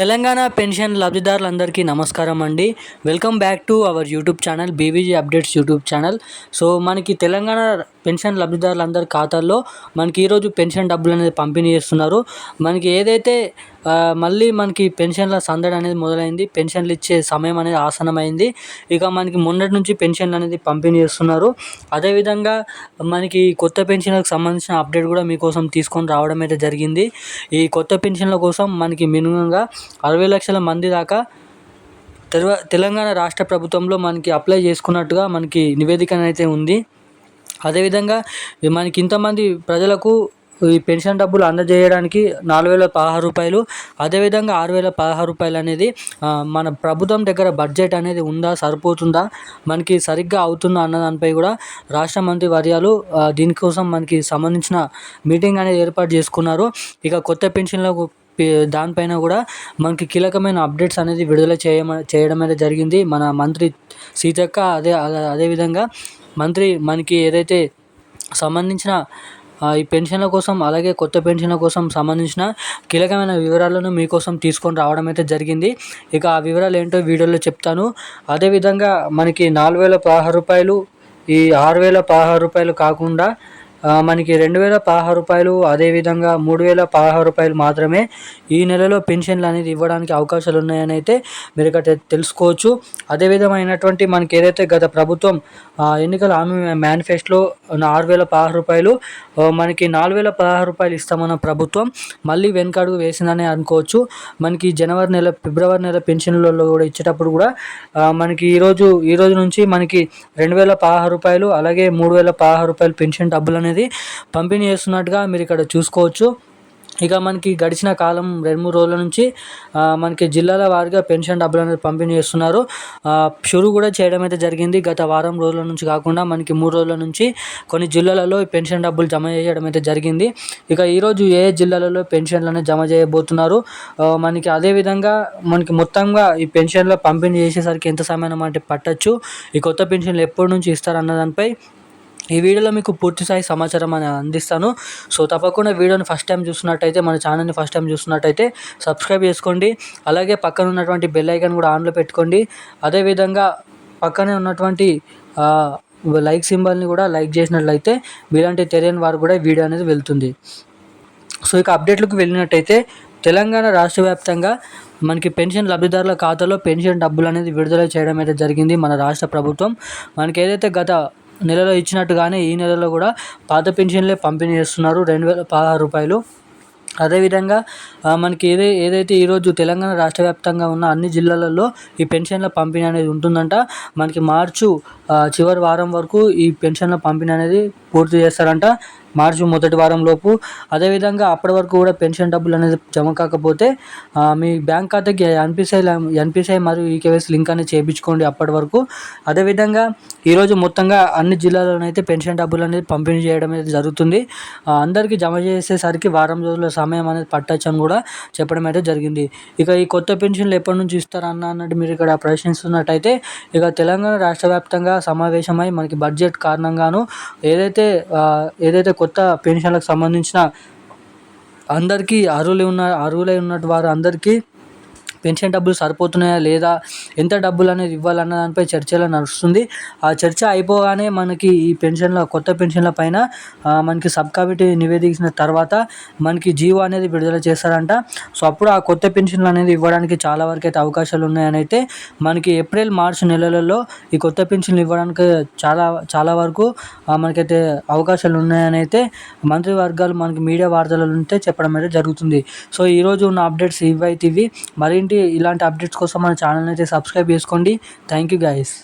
Telangana pension లబ్ధిదారులందరికీ నమస్కారం అండి. Welcome back to our YouTube channel BVG updates YouTube channel. So మనకి తెలంగాణ పెన్షన్ లబ్ధిదారులందరి ఖాతాల్లో మనకి ఈరోజు పెన్షన్ డబ్బులు అనేది పంపిణీ చేస్తున్నారు. మనకి ఏదైతే మళ్ళీ మనకి పెన్షన్ల సందడి అనేది మొదలైంది పెన్షన్లు ఇచ్చే సమయం అనేది ఆసనమైంది ఇక మనకి మొన్నటి నుంచి పెన్షన్లు అనేది పంపిణీ చేస్తున్నారు. అదేవిధంగా మనకి కొత్త పెన్షన్లకు సంబంధించిన అప్డేట్ కూడా మీకోసం తీసుకొని రావడం అయితే జరిగింది. ఈ కొత్త పెన్షన్ల కోసం మనకి మినిమంగా అరవై లక్షల మంది దాకా తెలంగాణ రాష్ట్ర ప్రభుత్వంలో మనకి అప్లై చేసుకున్నట్టుగా మనకి నివేదిక అయితే ఉంది. అదేవిధంగా మనకి ఇంతమంది ప్రజలకు ఈ పెన్షన్ డబ్బులు అందజేయడానికి నాలుగు వేల పదహారు రూపాయలు అదేవిధంగా ఆరు వేల పదహారు రూపాయలు అనేది మన ప్రభుత్వం దగ్గర బడ్జెట్ అనేది ఉందా సరిపోతుందా మనకి సరిగ్గా అవుతుందా అన్న దానిపై కూడా రాష్ట్ర మంత్రి వర్యాలు దీనికోసం మనకి సంబంధించిన మీటింగ్ అనేది ఏర్పాటు చేసుకున్నారు. ఇక కొత్త పెన్షన్లకు దానిపైన కూడా మనకి కీలకమైన అప్డేట్స్ అనేది విడుదల చేయమ చేయడం అనేది జరిగింది. మన మంత్రి సీతక్క అదే అదేవిధంగా మంత్రి మనకి ఏదైతే సంబంధించిన ఈ పెన్షన్ల కోసం అలాగే కొత్త పెన్షన్ల కోసం సంబంధించిన కీలకమైన వివరాలను మీకోసం తీసుకొని రావడం అయితే జరిగింది. ఇక ఆ వివరాలు ఏంటో వీడియోలో చెప్తాను. అదేవిధంగా మనకి నాలుగు వేల పదహారు రూపాయలు ఈ ఆరు వేల పదహారు రూపాయలు కాకుండా మనకి రెండు వేల పదహారు రూపాయలు అదేవిధంగా మూడు వేల పదహారు రూపాయలు మాత్రమే ఈ నెలలో పెన్షన్లు అనేది ఇవ్వడానికి అవకాశాలు ఉన్నాయని అయితే మీరు ఇక్కడ తెలుసుకోవచ్చు. అదే విధమైనటువంటి మనకి ఏదైతే గత ప్రభుత్వం ఎన్నికల హామీ మేనిఫెస్టోలో ఆరు వేల పదహారు రూపాయలు మనకి నాలుగు వేల పదహారు రూపాయలు ఇస్తామన్న ప్రభుత్వం మళ్ళీ వెనకడుగు వేసిందని అనుకోవచ్చు. మనకి జనవరి నెల ఫిబ్రవరి నెల పెన్షన్లలో కూడా ఇచ్చేటప్పుడు కూడా మనకి ఈరోజు ఈ రోజు నుంచి మనకి రెండు వేల పదహారు రూపాయలు అలాగే మూడు వేల పదహారు రూపాయలు పెన్షన్ డబ్బులు అనేది పంపిణీ చేస్తున్నట్టుగా మీరు ఇక్కడ చూసుకోవచ్చు. ఇక మనకి గడిచిన కాలం రెండు మూడు రోజుల నుంచి మనకి జిల్లాల వారిగా పెన్షన్ డబ్బులు అనేది పంపిణీ చేస్తున్నారు. షురు కూడా చేయడం అయితే జరిగింది. గత వారం రోజుల నుంచి కాకుండా మనకి మూడు రోజుల నుంచి కొన్ని జిల్లాలలో పెన్షన్ డబ్బులు జమ చేయడం అయితే జరిగింది. ఇక ఈరోజు ఏ జిల్లాలలో పెన్షన్లు అనేది జమ చేయబోతున్నారు? మనకి అదేవిధంగా మనకి మొత్తంగా ఈ పెన్షన్ల పంపిణీ చేసేసరికి ఎంత సమయం అంటే పట్టచ్చు? ఈ కొత్త పెన్షన్లు ఎప్పటి నుంచి ఇస్తారన్న దానిపై ఈ వీడియోలో మీకు పూర్తి స్థాయి సమాచారం అని అందిస్తాను. సో తప్పకుండా వీడియోని ఫస్ట్ టైం చూస్తున్నట్టయితే మన ఛానల్ని ఫస్ట్ టైం చూస్తున్నట్టయితే సబ్స్క్రైబ్ చేసుకోండి. అలాగే పక్కన ఉన్నటువంటి బెల్ ఐకాన్ కూడా ఆన్లో పెట్టుకోండి. అదేవిధంగా పక్కనే ఉన్నటువంటి లైక్ సింబల్ని కూడా లైక్ చేసినట్లయితే మీలాంటి తెలియని వారు కూడా వీడియో అనేది వెళ్తుంది. సో ఇక అప్డేట్లకు వెళ్ళినట్టయితే తెలంగాణ రాష్ట్ర వ్యాప్తంగా మనకి పెన్షన్ లబ్ధిదారుల ఖాతాలో పెన్షన్ డబ్బులు అనేది విడుదల చేయడం అయితే జరిగింది మన రాష్ట్ర ప్రభుత్వం. మనకి ఏదైతే గత నెలలో ఇచ్చినట్టుగానే ఈ నెలలో కూడా పాత పెన్షన్లే పంపిణీ చేస్తున్నారు. రెండు వేల పదహారు రూపాయలు. అదేవిధంగా మనకి ఏదై ఏదైతే ఈరోజు తెలంగాణ రాష్ట్ర వ్యాప్తంగా ఉన్న అన్ని జిల్లాలలో ఈ పెన్షన్ల పంపిణీ అనేది ఉంటుందంట. మనకి మార్చు చివరి వారం వరకు ఈ పెన్షన్ల పంపిణీ అనేది పూర్తి చేస్తారంట. మార్చి మొదటి వారంలోపు అదేవిధంగా అప్పటి వరకు కూడా పెన్షన్ డబ్బులు అనేది జమ కాకపోతే మీ బ్యాంక్ ఖాతాకి ఎన్పిసిఐ ఎన్పిసిఐ మరియు ఈకేవైసీ లింక్ అనేది చేయించుకోండి అప్పటి వరకు. అదేవిధంగా ఈరోజు మొత్తంగా అన్ని జిల్లాలోనైతే పెన్షన్ డబ్బులు అనేది పంపిణీ చేయడం అనేది జరుగుతుంది. అందరికీ జమ చేసేసరికి వారం రోజుల సమయం అనేది పట్టచ్చు అని కూడా చెప్పడం అయితే జరిగింది. ఇక ఈ కొత్త పెన్షన్లు ఎప్పటి నుంచి ఇస్తారన్న అన్నట్టు మీరు ఇక్కడ ప్రశ్నిస్తున్నట్టయితే ఇక తెలంగాణ రాష్ట్ర వ్యాప్తంగా సమావేశమై మనకి బడ్జెట్ కారణంగాను ఏదైతే ఏదైతే కొత్త పెన్షన్లకు సంబంధించిన అందరికీ అర్హులు ఉన్న అర్హులై ఉన్నట్టు వారు అందరికీ పెన్షన్ డబ్బులు సరిపోతున్నాయా లేదా ఎంత డబ్బులు అనేది ఇవ్వాలన్న దానిపై చర్చలో నడుస్తుంది. ఆ చర్చ అయిపోగానే మనకి ఈ పెన్షన్ల కొత్త పెన్షన్ల పైన మనకి సబ్ కమిటీ నివేదించిన తర్వాత మనకి జీవో అనేది విడుదల చేస్తారంట సో అప్పుడు ఆ కొత్త పెన్షన్లు అనేది ఇవ్వడానికి చాలా వరకు అయితే అవకాశాలు ఉన్నాయని అయితే మనకి ఏప్రిల్ మార్చ్ నెలలలో ఈ కొత్త పెన్షన్లు ఇవ్వడానికి చాలా చాలా వరకు మనకైతే అవకాశాలు ఉన్నాయని అయితే మంత్రి వర్గాలు మనకి మీడియా వార్తల ఉంటే చెప్పడం అయితే జరుగుతుంది. సో ఈరోజు ఉన్న అప్డేట్స్ ఇవైతే ఇవి. మరింటి ఇలాంటి అప్డేట్స్ కోసం మన ఛానల్ని అయితే సబ్స్క్రైబ్ చేసుకోండి. Thank you guys